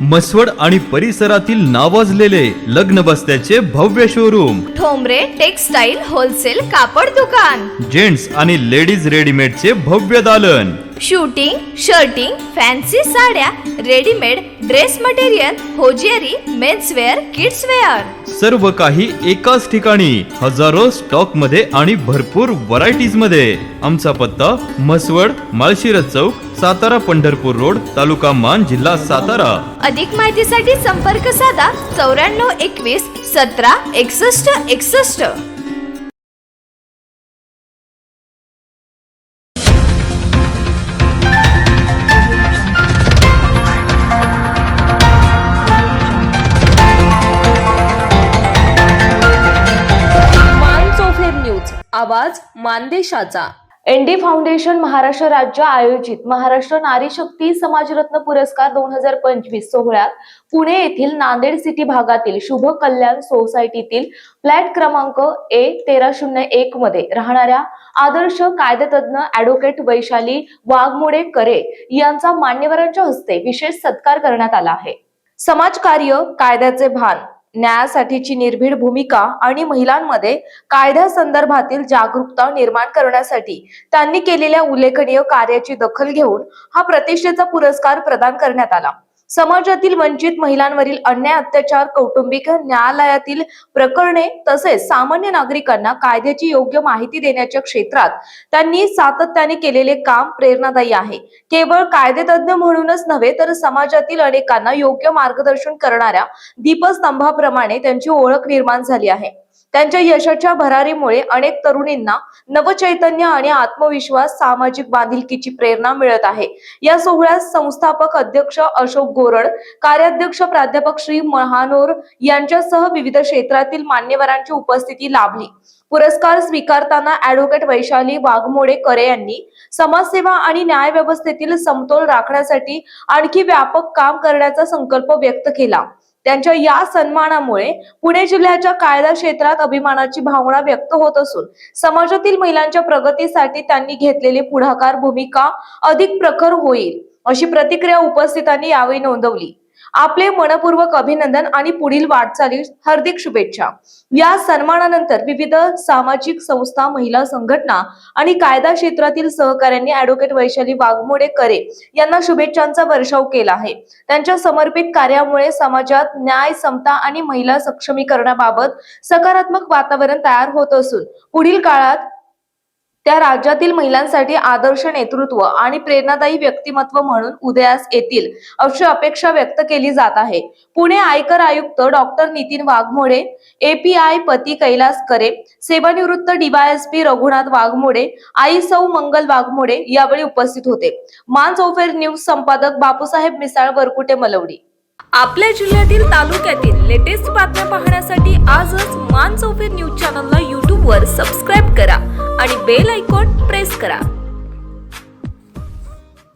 मसवड आणि परिसरातील नावाजलेले लग्न बस्त्याचे भव्य शोरूम ठोंबरे टेक्सटाईल होलसेल कापड दुकान. जेंट्स आणि लेडीज रेडीमेडचे भव्य दालन. शूटिंग शर्टिंग फॅन्सी साड्या readymade dress material hosiery menswear kidswear. सर्व काही एकाच ठिकाणी हजारो स्टॉकमध्ये आणि भरपूर व्हरायटीजमध्ये. आमचा पत्ता मसवड माळशिरस चौक सातारा पंढरपूर रोड तालुका मान जिल्हा सातारा. अधिक माहितीसाठी संपर्क साधा चौऱ्याण्णव एकवीस सतरा एकसष्ट एकसष्ट. आवाज मानदेशाचा. एनडी फाउंडेशन महाराष्ट्र राज्य आयोजित महाराष्ट्र नारी शक्ती समाजरत्न पुरस्कार दोन हजार पंचवीस सोहळ्यात पुणे येथील नांदेड सिटी भागातील शुभ कल्याण सोसायटीतील फ्लॅट क्रमांक ए तेरा शून्य एक मध्ये राहणाऱ्या आदर्श कायदेतज्ञ ऍडव्होकेट वैशाली वाघमोडे करे यांचा मान्यवरांच्या हस्ते विशेष सत्कार करण्यात आला आहे. समाजकार्य कायद्याचे भान. न्यायासाठीची निर्भीड भूमिका आणि महिलांमध्ये कायद्यासंदर्भातील जागरूकता निर्माण करण्यासाठी त्यांनी केलेल्या उल्लेखनीय कार्याची दखल घेऊन हा प्रतिष्ठेचा पुरस्कार प्रदान करण्यात आला. समाजातील वंचित महिलांवरील अन्याय अत्याचार कौटुंबिक न्यायालयातील प्रकरणे तसेच सामान्य नागरिकांना कायद्याची योग्य माहिती देण्याच्या क्षेत्रात त्यांनी सातत्याने केलेले काम प्रेरणादायी आहे. केवळ कायदेतज्ञ म्हणूनच नव्हे तर समाजातील अनेकांना योग्य मार्गदर्शन करणाऱ्या दीपस्तंभाप्रमाणे त्यांची ओळख निर्माण झाली आहे. त्यांच्या यशाच्या भरारीमुळे अनेक तरुणींना नवचैतन्य आणि आत्मविश्वास सामाजिक बांधिलकीची प्रेरणा मिळत आहे. या सोहळ्यात संस्थापक अध्यक्ष अशोक गोरड कार्याध्यक्ष प्राध्यापक श्री महानोर यांच्यासह विविध क्षेत्रातील मान्यवरांची उपस्थिती लाभली. पुरस्कार स्वीकारताना ऍडव्होकेट वैशाली वाघमोडे करे यांनी समाजसेवा आणि न्याय व्यवस्थेतील समतोल राखण्यासाठी आणखी व्यापक काम करण्याचा संकल्प व्यक्त केला. त्यांच्या या सन्मानामुळे पुणे जिल्ह्याच्या कायदा क्षेत्रात अभिमानाची भावना व्यक्त होत असून समाजातील महिलांच्या प्रगतीसाठी त्यांनी घेतलेली पुढाकार भूमिका अधिक प्रखर होईल अशी प्रतिक्रिया उपस्थितांनी यावेळी नोंदवली. आपले मनपूर्वक अभिनंदन आणि पुढील वाटचाली हार्दिक शुभेच्छा. या सन्मानानंतर विविध सामाजिक संस्था महिला संघटना आणि कायदा क्षेत्रातील सहकाऱ्यांनी ऍडव्होकेट वैशाली वाघमोडे करे यांना शुभेच्छांचा वर्षाव केला आहे. त्यांच्या समर्पित कार्यामुळे समाजात न्याय समता आणि महिला सक्षमीकरणाबाबत सकारात्मक वातावरण तयार होत असून पुढील काळात त्या राज्यातील महिलांसाठी आदर्श नेतृत्व आणि प्रेरणादायी व्यक्तिमत्व म्हणून उदयास येतील अशी अपेक्षा व्यक्त केली जात आहे. पुणे आयकर आयुक्त डॉक्टर नितीन वाघमोडे एपीआय पती कैलास करे सेवानिवृत्त डीवायएसपी रघुनाथ वाघमोडे आई सौ मंगल वाघमोडे यावेळी उपस्थित होते. मान चौफेर न्यूज संपादक बापूसाहेब मिसाळ वरकुटे मलवडी. आपल्या जिल्ह्यातील तालुक्यातील लेटेस्ट बातम्या पाहण्यासाठी आजच मान चौफेर न्यूज चॅनलला यूट्यूबवर सबस्क्राईब बेल आयकॉन प्रेस करा.